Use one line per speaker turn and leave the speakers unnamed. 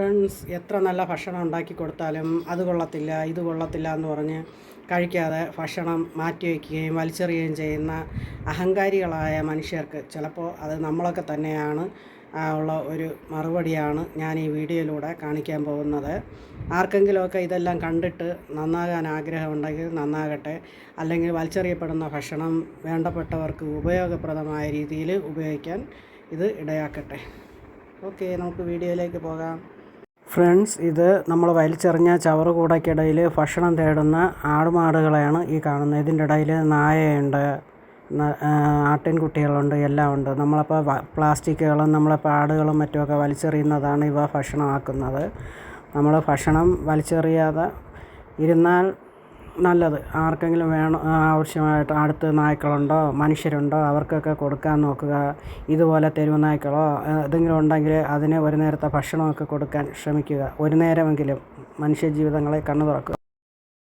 Friends എത്ര നല്ല ഭക്ഷണം ഉണ്ടാക്കി കൊടുത്താലും അത് കൊള്ളത്തില്ല ഇത് കൊള്ളത്തില്ല എന്ന് പറഞ്ഞ് കഴിക്കാതെ ഭക്ഷണം മാറ്റി വയ്ക്കുകയും വലിച്ചെറിയുകയും ചെയ്യുന്ന അഹങ്കാരികളായ മനുഷ്യർക്ക് ചിലപ്പോൾ അത് നമ്മളൊക്കെ തന്നെയാണ് ഉള്ള ഒരു മറുപടിയാണ് ഞാൻ ഈ വീഡിയോയിലൂടെ കാണിക്കാൻ പോകുന്നത്. ആർക്കെങ്കിലുമൊക്കെ ഇതെല്ലാം കണ്ടിട്ട് നന്നാകാൻ ആഗ്രഹമുണ്ടെങ്കിൽ നന്നാകട്ടെ അല്ലെങ്കിൽ വലിച്ചെറിയപ്പെടുന്ന ഭക്ഷണം വേണ്ടപ്പെട്ടവർക്ക് ഉപയോഗപ്രദമായ രീതിയിൽ ഉപയോഗിക്കാൻ ഇത് ഇടയാക്കട്ടെ. ഓക്കെ നമുക്ക് വീഡിയോയിലേക്ക് പോകാം. ഫ്രണ്ട്സ് ഇത് നമ്മൾ വലിച്ചെറിഞ്ഞ ചവറ് കൂടയ്ക്കിടയിൽ ഭക്ഷണം തേടുന്ന ആടുമാടുകളെയാണ് ഈ കാണുന്നത്. ഇതിന്റെ ഇടയിൽ നായയുണ്ട് ആട്ടിൻകുട്ടികളുണ്ട് എല്ലാം ഉണ്ട്. നമ്മളപ്പോൾ പ്ലാസ്റ്റിക്കുകളും നമ്മളെ പാടുകളും മറ്റുമൊക്കെ വലിച്ചെറിയുന്നതാണ് ഇവ ഭക്ഷണമാക്കുന്നത്. നമ്മൾ ഭക്ഷണം വലിച്ചെറിയാതെ ഇരുന്നാൽ നല്ലത്. ആർക്കെങ്കിലും വേണം ആവശ്യമായിട്ട് അടുത്ത് നായ്ക്കളുണ്ടോ മനുഷ്യരുണ്ടോ അവർക്കൊക്കെ കൊടുക്കാൻ നോക്കുക. ഇതുപോലെ തെരുവ് നായ്ക്കളോ ഏതെങ്കിലും ഉണ്ടെങ്കിൽ അതിന് ഒരു നേരത്തെ ഭക്ഷണമൊക്കെ കൊടുക്കാൻ ശ്രമിക്കുക. ഒരു നേരമെങ്കിലും മനുഷ്യ ജീവിതങ്ങളെ കണ്ണു തുറക്കുക